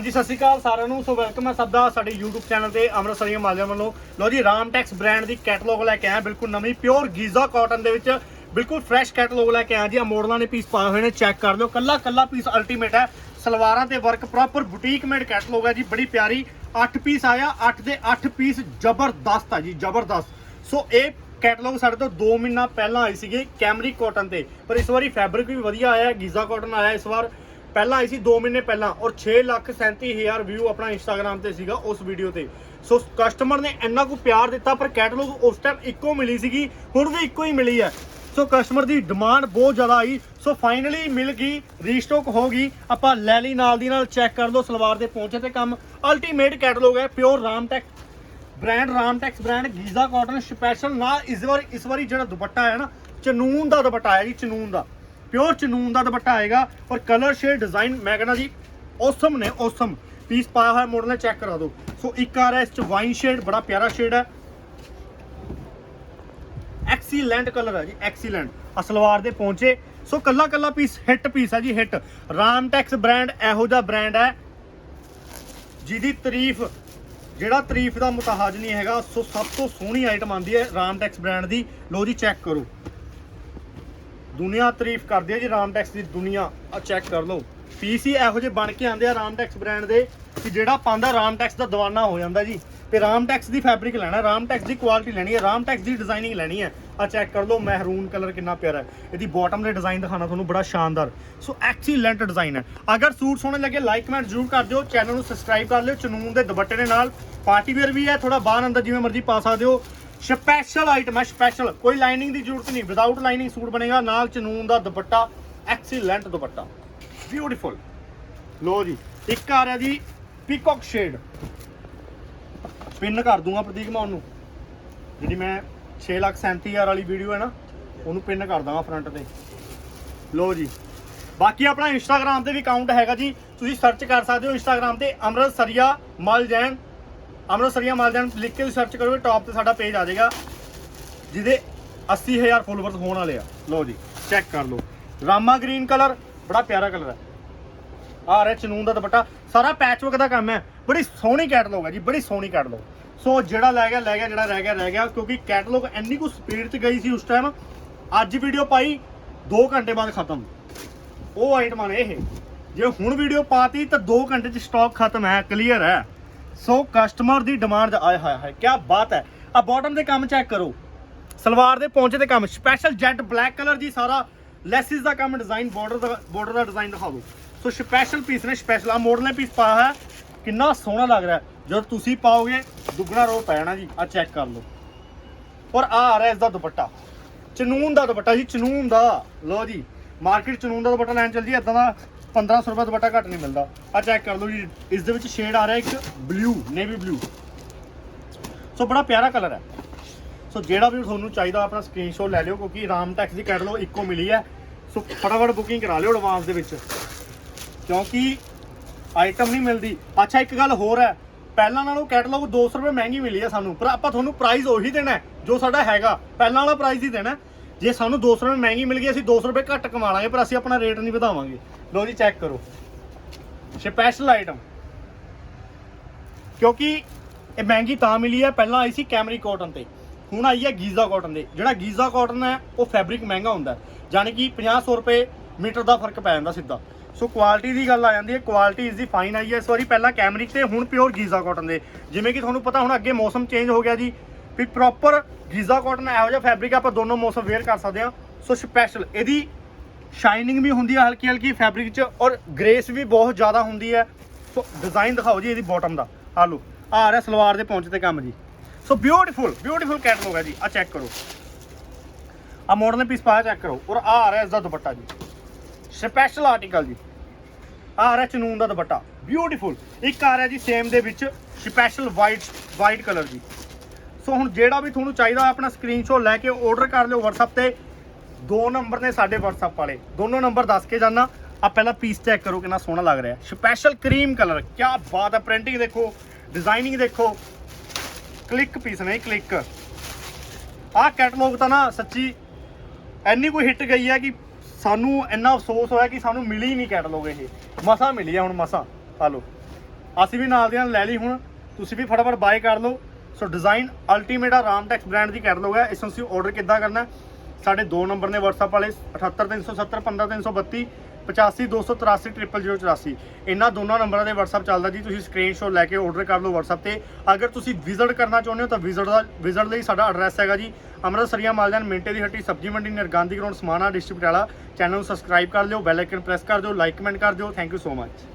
ਜੀ ਸਤਿ ਸ਼੍ਰੀ ਅਕਾਲ ਸਾਰਿਆਂ ਨੂੰ। ਸੋ ਵੈਲਕਮ ਹੈ ਸਭ ਦਾ ਸਾਡੇ YouTube ਚੈਨਲ ਤੇ ਅੰਮ੍ਰਿਤਸਰੀਆਂ ਮਾਲਿਆਂ ਵੱਲੋਂ। ਲੋ ਜੀ ਰਾਮਟੈਕਸ ਬ੍ਰਾਂਡ ਦੀ ਕੈਟਲੌਗ ਲੈ ਕੇ ਆਇਆ ਬਿਲਕੁਲ ਨਵੀਂ ਪਿਓਰ ਗੀਜ਼ਾ ਕਾਟਨ ਦੇ ਵਿੱਚ ਬਿਲਕੁਲ ਫਰੈਸ਼ ਕੈਟਲੌਗ ਲੈ ਕੇ ਆਇਆ ਜੀ। ਆ ਮੋਡਲਾਂ ਨੇ ਪੀਸ ਪਾਏ ਹੋਏ ਨੇ ਚੈੱਕ ਕਰ ਲਿਓ। ਕੱਲਾ ਕੱਲਾ ਪੀਸ ਅਲਟੀਮੇਟ ਹੈ। ਸਲਵਾਰਾਂ ਤੇ work proper boutique made catalogue ਹੈ ਜੀ। ਬੜੀ ਪਿਆਰੀ 8 ਪੀਸ ਆਇਆ 8 ਦੇ 8 ਪੀਸ ਜ਼ਬਰਦਸਤ ਆ ਜੀ, ਜ਼ਬਰਦਸਤ। ਸੋ ਇਹ ਕੈਟਲੌਗ ਸਾਡੇ ਤੋਂ 2 ਮਹੀਨਾ ਪਹਿਲਾਂ ਆਈ ਸੀਗੀ ਕੈਮਰੀ ਕਾਟਨ ਤੇ। ਪਰ ਇਸ ਵਾਰੀ ਫੈਬਰਿਕ ਵੀ ਵਧੀਆ ਆਇਆ ਗੀਜ਼ਾ ਕਾਟਨ ਆਇਆ ਇਸ ਵਾਰ। ਪਹਿਲਾਂ ਆਈ ਸੀ 2 ਮਹੀਨੇ ਪਹਿਲਾਂ ਔਰ 6 ਲੱਖ 37000 ਵਿਊ ਆਪਣਾ ਇੰਸਟਾਗ੍ਰam ਤੇ ਸੀਗਾ ਉਸ ਵੀਡੀਓ ਤੇ। ਸੋ ਕਸਟਮਰ ਨੇ ਇੰਨਾ ਕੁ ਪਿਆਰ ਦਿੱਤਾ, ਪਰ ਕੈਟਲੌਗ ਉਸ ਟਾਈਮ ਇੱਕੋ ਮਿਲੀ ਸੀਗੀ, ਹੁਣ ਵੀ ਇੱਕੋ ਹੀ ਮਿਲੀ ਹੈ। ਸੋ ਕਸਟਮਰ ਦੀ ਡਿਮਾਂਡ ਬਹੁਤ ਜ਼ਿਆਦਾ ਆਈ। ਸੋ ਫਾਈਨਲੀ ਮਿਲ ਗਈ ਰੀਸਟਾਕ ਹੋ ਗਈ। ਆਪਾਂ ਲੈ ਲਈ ਨਾਲ ਦੀ ਨਾਲ ਚੈੱਕ ਕਰ ਲਓ, ਸਲਵਾਰ ਦੇ ਪਹੁੰਚੇ ਤੇ ਕੰਮ। ਅਲਟੀਮੇਟ ਕੈਟਲੌਗ ਹੈ pure Ramtek brand Ramtex brand Giza cotton special ਨਾਲ ਇਸ ਵਾਰ ਇਸ ਵਾਰੀ ਜਿਹੜਾ ਦੁਪੱਟਾ ਹੈ ਨਾ, ਚਨੂਨ ਦਾ ਦੁਪੱਟਾ ਹੈ ਜੀ, ਚਨੂਨ ਦਾ। ਪਿਓਰ ਚਨੂਨ ਦਾ ਦੁਪੱਟਾ ਆਏਗਾ ਔਰ ਕਲਰ ਸ਼ੇਡ ਡਿਜ਼ਾਈਨ ਮੈਂ ਕਹਿੰਦਾ ਜੀ ਔਸਮ ਨੇ ਔਸਮ ਪੀਸ ਪਾਇਆ ਹੋਇਆ ਮੋਡਲ ਨੇ ਚੈੱਕ ਕਰਾ ਦਿਓ। ਸੋ ਇੱਕ ਆ ਰਿਹਾ ਇਸ ਚ ਵਾਈਨ ਸ਼ੇਡ ਬੜਾ ਪਿਆਰਾ ਸ਼ੇਡ ਹੈ। ਐਕਸੀਲੈਂਟ ਕਲਰ ਹੈ ਜੀ ਐਕਸੀਲੈਂਟ ਆ ਸਲਵਾਰ ਦੇ ਪਹੁੰਚੇ ਸੋ ਕੱਲਾ ਕੱਲਾ ਪੀਸ ਹਿੱਟ ਪੀਸ ਹੈ ਜੀ ਹਿੱਟ ਰਾਮਟੈਕਸ ਬ੍ਰਾਂਡ ਇਹੋ ਜਿਹਾ ਬ੍ਰਾਂਡ ਹੈ, ਜਿਹਦੀ ਤਾਰੀਫ, ਜਿਹੜਾ ਤਾਰੀਫ ਦਾ ਮੁਤਾਹਜ ਨਹੀਂ ਹੈਗਾ। ਸੋ ਸਭ ਤੋਂ ਸੋਹਣੀ ਆਈਟਮ ਆਂਦੀ ਹੈ ਰਾਮਟੈਕਸ ਬ੍ਰਾਂਡ ਦੀ। ਲੋ ਜੀ ਚੈੱਕ ਕਰੋ। ਦੁਨੀਆ ਤਾਰੀਫ ਕਰਦੀ ਹੈ ਜੀ ਰਾਮਟੈਕਸ ਦੀ ਦੁਨੀਆ। ਆ ਚੈੱਕ ਕਰ ਲਓ। ਪੀਸ ਹੀ ਇਹੋ ਜਿਹੇ ਬਣ ਕੇ ਆਂਦੇ ਆ ਰਾਮਟੈਕਸ ਬ੍ਰਾਂਡ ਦੇ ਕਿ ਜਿਹੜਾ ਪਾਉਂਦਾ ਰਾਮਟੈਕਸ ਦਾ ਦੀਵਾਨਾ ਹੋ ਜਾਂਦਾ ਜੀ। ਤੇ ਰਾਮਟੈਕਸ ਦੀ ਫੈਬਰਿਕ ਲੈਣਾ ਰਾਮਟੈਕਸ ਦੀ ਕੁਆਲਿਟੀ ਲੈਣੀ ਹੈ ਰਾਮਟੈਕਸ ਦੀ ਡਿਜ਼ਾਈਨਿੰਗ ਲੈਣੀ ਹੈ। ਆ ਚੈੱਕ ਕਰ ਲਓ ਮਹਿਰੂਨ ਕਲਰ ਕਿੰਨਾ ਪਿਆਰਾ ਹੈ। ਇਹਦੀ ਬਾਟਮ ਦੇ ਡਿਜ਼ਾਈਨ ਦਿਖਾਣਾ ਤੁਹਾਨੂੰ, ਬੜਾ ਸ਼ਾਨਦਾਰ। ਸੋ ਐਕਸੀਲੈਂਟ ਡਿਜ਼ਾਈਨ ਹੈ। ਅਗਰ ਸੂਟ ਸੋਹਣੇ ਲੱਗੇ ਲਾਈਕ ਕਮੈਂਟ ਜ਼ਰੂਰ ਕਰ ਦਿਓ। ਚੈਨਲ ਨੂੰ ਸਬਸਕ੍ਰਾਈਬ ਕਰ ਲਿਓ। ਚਨੂਨ ਦੇ ਦੁਪੱਟੇ ਦੇ ਨਾਲ ਪਾਰਟੀ ਵੇਅਰ ਵੀ ਹੈ ਥੋੜਾ ਬਾਹਰ ਅੰਦਰ ਜਿਵੇਂ ਮਰਜ਼ੀ ਪਾ ਸਕਦੇ ਹੋ। ਸਪੈਸ਼ਲ ਆਈਟਮ ਹੈ ਸਪੈਸ਼ਲ ਕੋਈ ਲਾਈਨਿੰਗ ਦੀ ਜ਼ਰੂਰਤ ਨਹੀਂ। ਵਿਦਆਊਟ ਲਾਈਨਿੰਗ ਸੂਟ ਬਣੇਗਾ, ਨਾਲ ਚਨੂਨ ਦਾ ਦੁਪੱਟਾ ਐਕਸੀਲੈਂਟ ਦੁਪੱਟਾ। ਬਿਊਟੀਫੁਲ ਲੋ ਜੀ, ਇੱਕ ਆ ਰਿਹਾ ਜੀ ਪੀਕੌਕ ਸ਼ੇਡ ਪਿੰਨ ਕਰ ਦੂੰਗਾ ਪ੍ਰਤੀਕ ਮੈਂ ਉਹਨੂੰ ਜਿਹੜੀ ਮੈਂ 637000 ਵਾਲੀ ਵੀਡੀਓ ਹੈ ਨਾ, ਉਹਨੂੰ ਪਿੰਨ ਕਰ ਦਾਂਗਾ ਫਰੰਟ ਤੇ। ਲੋ ਜੀ, ਬਾਕੀ ਆਪਣਾ ਇੰਸਟਾਗ੍ਰam ਤੇ ਵੀ ਅਕਾਊਂਟ ਹੈਗਾ ਜੀ। ਤੁਸੀਂ ਸਰਚ ਕਰ ਸਕਦੇ ਹੋ ਇੰਸਟਾਗ੍ਰam ਤੇ, ਅੰਮ੍ਰਿਤਸਰੀਆ ਮਲ ਜੈਨ ਅੰਮ੍ਰਿਤਸਰੀਆ ਮਲ ਲਿਖ ਕੇ ਵੀ ਸਰਚ ਕਰੋਗੇ ਟੌਪ ਤੇ ਸਾਡਾ ਪੇਜ ਆ ਜਾਏਗਾ, ਜਿਹਦੇ 80000 ਫੋਲੋਵਰਸ ਹੋਣ ਵਾਲੇ ਆ। ਲਓ ਜੀ ਚੈੱਕ ਕਰ ਲਓ। ਰਾਮਾ ਗ੍ਰੀਨ ਕਲਰ ਬੜਾ ਪਿਆਰਾ ਕਲਰ ਹੈ ਆ ਰਿਹਾ ਚਨੂਨ ਦਾ ਦੁਪੱਟਾ। ਸਾਰਾ ਪੈਚਵਰਕ ਦਾ ਕੰਮ ਹੈ। ਬੜੀ ਸੋਹਣੀ ਕੈਟਲੌਗ ਹੈ ਜੀ, ਬੜੀ ਸੋਹਣੀ ਕੈਟਲੌਗ ਸੋ ਜਿਹੜਾ ਲੈ ਗਿਆ ਲੈ ਗਿਆ, ਜਿਹੜਾ ਰਹਿ ਗਿਆ ਰਹਿ ਗਿਆ, ਕਿਉਂਕਿ ਕੈਟਲੌਗ ਇੰਨੀ ਕੁ ਸਪੀਡ 'ਚ ਗਈ ਸੀ ਉਸ ਟਾਈਮ ਅੱਜ ਵੀਡੀਓ ਪਾਈ 2 ਘੰਟੇ ਬਾਅਦ ਖਤਮ। ਉਹ ਆਈਟਮਾਂ ਨੇ ਇਹ। ਜੇ ਹੁਣ ਵੀਡੀਓ ਪਾਤੀ, ਤਾਂ 2 ਘੰਟੇ 'ਚ ਸਟਾਕ ਖਤਮ ਹੈ ਕਲੀਅਰ ਹੈ। ਸੋ ਕਸਟਮਰ ਦੀ ਡਿਮਾਂਡ ਆਏ ਹਾਏ ਹਾਏ ਕੀ ਬਾਤ ਹੈ। ਆ ਬਾਟਮ ਦੇ ਕੰਮ ਚੈੱਕ ਕਰੋ। ਸਲਵਾਰ ਦੇ ਪਹੁੰਚੇ ਤੇ ਕੰਮ ਸਪੈਸ਼ਲ ਜੈਟ ਬਲੈਕ ਕਲਰ ਜੀ ਸਾਰਾ, ਲੈਸਿਸ ਦਾ ਕੰਮ ਡਿਜ਼ਾਈਨ ਬਾਰਡਰ ਦਾ ਬਾਰਡਰ ਦਾ ਡਿਜ਼ਾਈਨ ਦਿਖਾ ਦਿਓ ਸੋ ਸਪੈਸ਼ਲ ਪੀਸ ਨੇ ਸਪੈਸ਼ਲ ਆ ਮੋਡਲ ਨੇ ਪੀਸ ਪਾਇਆ ਹੈ ਕਿੰਨਾ ਸੋਹਣਾ ਲੱਗ ਰਿਹਾ। ਹੈ। ਜਦੋਂ ਤੁਸੀਂ ਪਾਓਗੇ, ਦੁੱਗਣਾ ਰੋ ਪੈਣਾ ਜੀ। ਆ ਚੈੱਕ ਕਰ ਲਓ। ਔਰ ਆ ਆ ਰਿਹਾ ਇਸ ਦਾ ਦੁਪੱਟਾ। ਚਨੂਨ ਦਾ ਦੁਪੱਟਾ ਜੀ, ਚਨੂਨ ਦਾ। ਲਓ ਜੀ ਮਾਰਕੀਟ ਚਨੂਨ ਦਾ ਦੁਪੱਟਾ ਲੈਣ ਚੱਲ ਜੀ ਇਦਾਂ ਦਾ 1500 ਰੁਪਏ ਦੁਪੱਟਾ ਘੱਟ ਨਹੀਂ ਮਿਲਦਾ। ਆ ਚੈੱਕ ਕਰ ਲਓ ਜੀ। ਇਸ ਦੇ ਵਿੱਚ ਸ਼ੇਡ ਆ ਰਿਹਾ ਇੱਕ ਬਲੂ ਨੇਵੀ ਬਲੂ ਸੋ ਬੜਾ ਪਿਆਰਾ ਕਲਰ ਹੈ। ਸੋ ਜਿਹੜਾ ਵੀ ਤੁਹਾਨੂੰ ਚਾਹੀਦਾ, ਆਪਣਾ ਸਕਰੀਨਸ਼ਾਟ ਲੈ ਲਿਓ, ਕਿਉਂਕਿ ਰਾਮਟੈਕਸ ਦੀ ਕੈਟਲੌਗ ਇੱਕੋ ਮਿਲੀ ਹੈ। ਸੋ ਫਟਾਫਟ ਬੁਕਿੰਗ ਕਰਾ ਲਿਓ ਐਡਵਾਂਸ ਦੇ ਵਿੱਚ। ਕਿਉਂਕਿ ਆਈਟਮ ਨਹੀਂ ਮਿਲਦੀ। ਅੱਛਾ, ਇੱਕ ਗੱਲ ਹੋਰ ਹੈ। ਪਹਿਲਾਂ ਨਾਲੋਂ ਕੈਟਲੌਗ 200 ਰੁਪਏ ਮਹਿੰਗੀ ਮਿਲੀ ਹੈ ਸਾਨੂੰ, ਪਰ ਆਪਾਂ ਤੁਹਾਨੂੰ ਪ੍ਰਾਈਸ ਉਹੀ ਦੇਣਾ ਜੋ ਸਾਡਾ ਹੈਗਾ। ਪਹਿਲਾਂ ਵਾਲਾ ਪ੍ਰਾਈਸ ਹੀ ਦੇਣਾ ਜੇ ਸਾਨੂੰ 200 ਰੁਪਏ ਮਹਿੰਗੀ ਮਿਲ ਗਈ, ਅਸੀਂ 200 ਰੁਪਏ ਘੱਟ ਕਮਾ ਲਾਂਗੇ, ਪਰ ਅਸੀਂ ਆਪਣਾ ਰੇਟ ਨਹੀਂ ਵਧਾਵਾਂਗੇ। ਲੋ ਜੀ ਚੈੱਕ ਕਰੋ। ਸਪੈਸ਼ਲ ਆਈਟਮ ਕਿਉਂਕਿ ਇਹ ਮਹਿੰਗੀ ਤਾਂ ਮਿਲੀ ਹੈ, ਪਹਿਲਾਂ ਆਈ ਸੀ ਕੈਮਰੀ ਕਾਟਨ ਤੇ। ਹੁਣ ਆਈ ਹੈ ਗੀਜ਼ਾ ਕਾਟਨ ਦੇ। ਜਿਹੜਾ ਗੀਜ਼ਾ ਕਾਟਨ ਹੈ, ਉਹ ਫੈਬਰਿਕ ਮਹਿੰਗਾ ਹੁੰਦਾ ਹੈ। ਯਾਨੀ ਕਿ 50 ਰੁਪਏ ਮੀਟਰ ਦਾ ਫ਼ਰਕ ਪੈ ਜਾਂਦਾ ਸਿੱਧਾ। ਸੋ ਕੁਆਲਿਟੀ ਦੀ ਗੱਲ ਆ ਜਾਂਦੀ ਹੈ ਕੁਆਲਿਟੀ ਇਸ ਦੀ ਫਾਈਨ ਆਈ ਹੈ ਇਸ ਵਾਰੀ। ਪਹਿਲਾਂ ਕੈਮਰਿਕ ਤੇ, ਹੁਣ ਪਿਓਰ ਗੀਜ਼ਾ ਕਾਟਨ ਦੇ। ਜਿਵੇਂ ਕਿ ਤੁਹਾਨੂੰ ਪਤਾ, ਹੁਣ ਅੱਗੇ ਮੌਸਮ ਚੇਂਜ ਹੋ ਗਿਆ ਜੀ। ਵੀ ਪ੍ਰੋਪਰ ਗੀਜ਼ਾ ਕਾਟਨ ਇਹੋ ਜਿਹਾ ਫੈਬਰਿਕ ਆਪਾਂ ਦੋਨੋਂ ਮੌਸਮ ਵੇਅਰ ਕਰ ਸਕਦੇ ਹਾਂ। ਸੋ ਸਪੈਸ਼ਲ ਇਹਦੀ ਸ਼ਾਈਨਿੰਗ ਵੀ ਹੁੰਦੀ ਹੈ ਹਲਕੀ ਹਲਕੀ ਫੈਬਰਿਕ 'ਚ ਔਰ ਗ੍ਰੇਸ ਵੀ ਬਹੁਤ ਜ਼ਿਆਦਾ ਹੁੰਦੀ ਹੈ। ਸੋ ਡਿਜ਼ਾਈਨ ਦਿਖਾਓ ਜੀ ਇਹਦੀ ਬਾਟਮ ਦਾ। ਆ ਲਓ ਆ ਆ ਰਿਹਾ ਸਲਵਾਰ ਦੇ ਪਹੁੰਚ ਤੇ ਕੰਮ ਜੀ। ਸੋ ਬਿਊਟੀਫੁਲ ਬਿਊਟੀਫੁਲ ਕੈਟਲੌਗ ਹੈ ਜੀ ਆ ਚੈੱਕ ਕਰੋ। ਆ ਮਾਡਲ ਨੇ ਪੀਸ ਪਾਇਆ ਚੈੱਕ ਕਰੋ ਔਰ ਆ ਆ ਰਿਹਾ ਇਸ ਦਾ ਦੁਪੱਟਾ ਜੀ। ਸਪੈਸ਼ਲ ਆਰਟੀਕਲ ਜੀ। ਆ ਆ ਰਿਹਾ ਚਨੂਨ ਦਾ ਦੁਪੱਟਾ। ਬਿਊਟੀਫੁਲ ਇੱਕ ਆ ਰਿਹਾ ਜੀ ਸੇਮ ਦੇ ਵਿੱਚ ਸਪੈਸ਼ਲ ਵਾਈਟ ਵਾਈਟ ਕਲਰ ਜੀ। ਸੋ ਹੁਣ ਜਿਹੜਾ ਵੀ ਤੁਹਾਨੂੰ ਚਾਹੀਦਾ ਆਪਣਾ ਸਕਰੀਨਸ਼ਾਟ ਲੈ ਕੇ ਆਰਡਰ ਕਰ ਲਿਓ WhatsApp ਤੇ। ਦੋ ਨੰਬਰ ਨੇ ਸਾਡੇ WhatsApp ਵਾਲੇ। ਦੋਨੋਂ ਨੰਬਰ ਦੱਸ ਕੇ ਜਾਣਾ ਆ ਪਹਿਲਾਂ ਪੀਸ ਚੈੱਕ ਕਰੋ ਕਿੰਨਾ ਸੋਹਣਾ ਲੱਗ ਰਿਹਾ। ਸਪੈਸ਼ਲ ਕਰੀਮ ਕਲਰ ਕੀ ਬਾਤ ਹੈ ਪ੍ਰਿੰਟਿੰਗ ਦੇਖੋ ਡਿਜ਼ਾਈਨਿੰਗ ਦੇਖੋ। ਕਲਿੱਕ ਪੀਸ ਨੇ ਕਲਿੱਕ ਆਹ ਕੈਟਲੌਗ ਤਾਂ ਨਾ ਸੱਚੀ ਇੰਨੀ ਕੋਈ ਹਿੱਟ ਗਈ ਹੈ ਕਿ ਸਾਨੂੰ ਇੰਨਾ ਅਫਸੋਸ ਹੋਇਆ ਕਿ ਸਾਨੂੰ ਮਿਲੀ ਨਹੀਂ ਕੈਟਲੌਗ ਇਹ। ਮਸਾ ਮਿਲੀ ਆ ਹੁਣ ਮਸਾ। ਆ ਲਓ। ਅਸੀਂ ਵੀ ਨਾਲ ਦੀ ਨਾਲ ਲੈ ਲਈ ਹੁਣ। ਤੁਸੀਂ ਵੀ ਫਟਾਫਟ ਬਾਏ ਕਰ ਲਓ। ਸੋ ਡਿਜ਼ਾਈਨ ਅਲਟੀਮੇਟ ਆ ਰਾਮਟੈਕਸ ਬ੍ਰਾਂਡ ਦੀ ਕੈਟਲੌਗ ਹੈ ਇਸ ਨੂੰ ਤੁਸੀਂ ਆਰਡਰ ਕਿੱਦਾਂ ਕਰਨਾ? ਸਾਡੇ ਦੋ ਨੰਬਰ ਨੇ WhatsApp ਵਾਲੇ 78370 15332 8523308084 ਇਹਨਾਂ ਦੋਨਾਂ ਨੰਬਰਾਂ ਤੇ WhatsApp ਚੱਲਦਾ ਜੀ। ਤੁਸੀਂ ਸਕਰੀਨਸ਼ਾਟ ਲੈ ਕੇ ਆਰਡਰ ਕਰ ਲਓ WhatsApp ਤੇ। ਅਗਰ ਤੁਸੀਂ ਵਿਜ਼ਿਟ ਕਰਨਾ ਚਾਹੁੰਦੇ ਹੋ, ਤਾਂ ਵਿਜ਼ਿਟ ਦਾ ਵਿਜ਼ਿਟ ਲਈ ਸਾਡਾ ਐਡਰੈਸ ਹੈਗਾ ਜੀ। ਅੰਮ੍ਰਿਤਸਰੀਆ, ਮਾਲਜਾਨ, ਮਿੰਟੇ ਦੀ ਹੱਟੀ, ਸਬਜ਼ੀ ਮੰਡੀ near Gandhi ground Samana district Patiala. Channel ਨੂੰ ਸਬਸਕ੍ਰਾਈਬ ਕਰ ਲਿਓ ਬੈਲ ਆਈਕਨ ਪ੍ਰੈਸ ਕਰ ਦਿਓ ਲਾਈਕ ਕਮੈਂਟ ਕਰ ਦਿਓ। Thank you so much